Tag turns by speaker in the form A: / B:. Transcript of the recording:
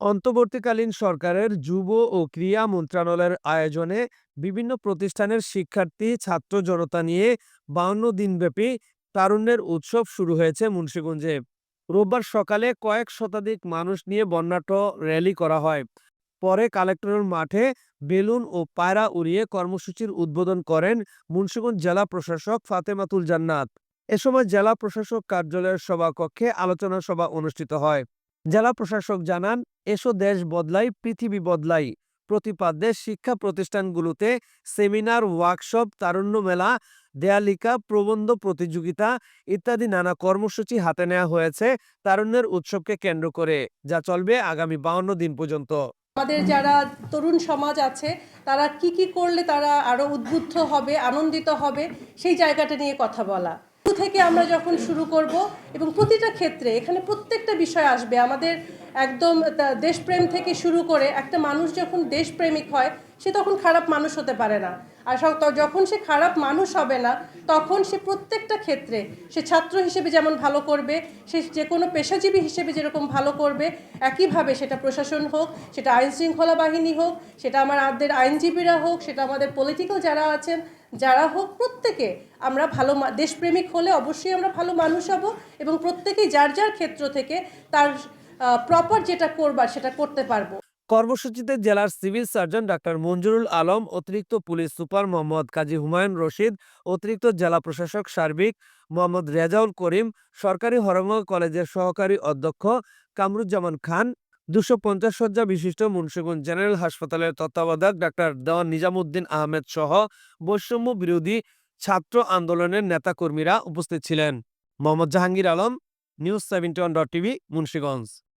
A: অন্তর্বর্তীকালীন সরকারের যুব ও ক্রীড়া মন্ত্রণালয়ের আয়োজনে বিভিন্ন প্রতিষ্ঠানের শিক্ষার্থী, ছাত্র জনতা নিয়ে বাউন্ন দিনব্যাপী তারুণ্যের উৎসব শুরু হয়েছে মুন্সিগঞ্জে। রোববার সকালে কয়েক শতাধিক মানুষ নিয়ে বর্ণাঢ্য র্যালি করা হয়। পরে কালেক্টরের মাঠে বেলুন ও পায়রা উড়িয়ে কর্মসূচির উদ্বোধন করেন মুন্সিগঞ্জ জেলা প্রশাসক ফাতেমাতুল জান্নাত। এ সময় জেলা প্রশাসক কার্যালয়ের সভাকক্ষে আলোচনা সভা অনুষ্ঠিত হয়। জেলা প্রশাসক জানান, এসো দেশ বদলাই, পৃথিবী বদলাই। প্রতিপাদ্যে শিক্ষা প্রতিষ্ঠানগুলোতে সেমিনার, ওয়ার্কশপ, তারুণ্য মেলা, দেয়ালিকা, প্রবন্ধ প্রতিযোগিতা ইত্যাদি নানা কর্মসূচি হাতে নেওয়া হয়েছে তারুণ্যের উৎসবকে কেন্দ্র করে, যা চলবে আগামী বাউন্ন দিন পর্যন্ত।
B: আমাদের যারা তরুণ সমাজ আছে, তারা কি কি করলে তারা আরও উদ্বুদ্ধ হবে, আনন্দিত হবে, সেই জায়গাটা নিয়ে কথা বলা। থেকে আমরা যখন শুরু করব এবং প্রতিটা ক্ষেত্রে এখানে প্রত্যেকটা বিষয় আসবে, আমাদের একদম দেশপ্রেম থেকে শুরু করে একটা মানুষ যখন দেশপ্রেমিক হয়, সে তখন খারাপ মানুষ হতে পারে না। আর যখন সে খারাপ মানুষ হবে না, তখন সে প্রত্যেকটা ক্ষেত্রে সে ছাত্র হিসেবে যেমন ভালো করবে, সে যে কোনো পেশাজীবী হিসেবে যেরকম ভালো করবে, একইভাবে সেটা প্রশাসন হোক, সেটা আইন শৃঙ্খলা বাহিনী হোক, সেটা আমার আমাদের আইনজীবীরা হোক, সেটা আমাদের পলিটিক্যাল যারা আছেন যারা হোক প্রত্যেকে আমরা ভালো দেশপ্রেমিক হলে অবশ্যই আমরা ভালো মানুষ হব এবং প্রত্যেকেই যার যার ক্ষেত্র থেকে তার প্রপার যেটা করবার সেটা করতে পারব।
A: কর্মসূচিতে জেলার civil surgeon doctor Manjurul Alam, অতিরিক্ত পুলিশ সুপার মোহাম্মদ কাজী হুমায়ুন রশিদ, অতিরিক্ত জেলা প্রশাসক সার্বিক মোহাম্মদ রেজাউল করিম, সরকারি হরঙ্গ কলেজের সহকারী অধ্যক্ষ কামরুজ্জামান খান দুশো পঞ্চাশ শয্যা বিশিষ্ট মুন্সিগঞ্জ জেনারেল হাসপাতালের তত্ত্বাবধায়ক ডাক্তার দেওয়ান নিজামুদ্দিন আহমেদ সহ বৈষম্য বিরোধী ছাত্র আন্দোলনের নেতাকর্মীরা উপস্থিত ছিলেন। Mohammad Jahangir Alam, news seventy one dot TV, Munshiganj.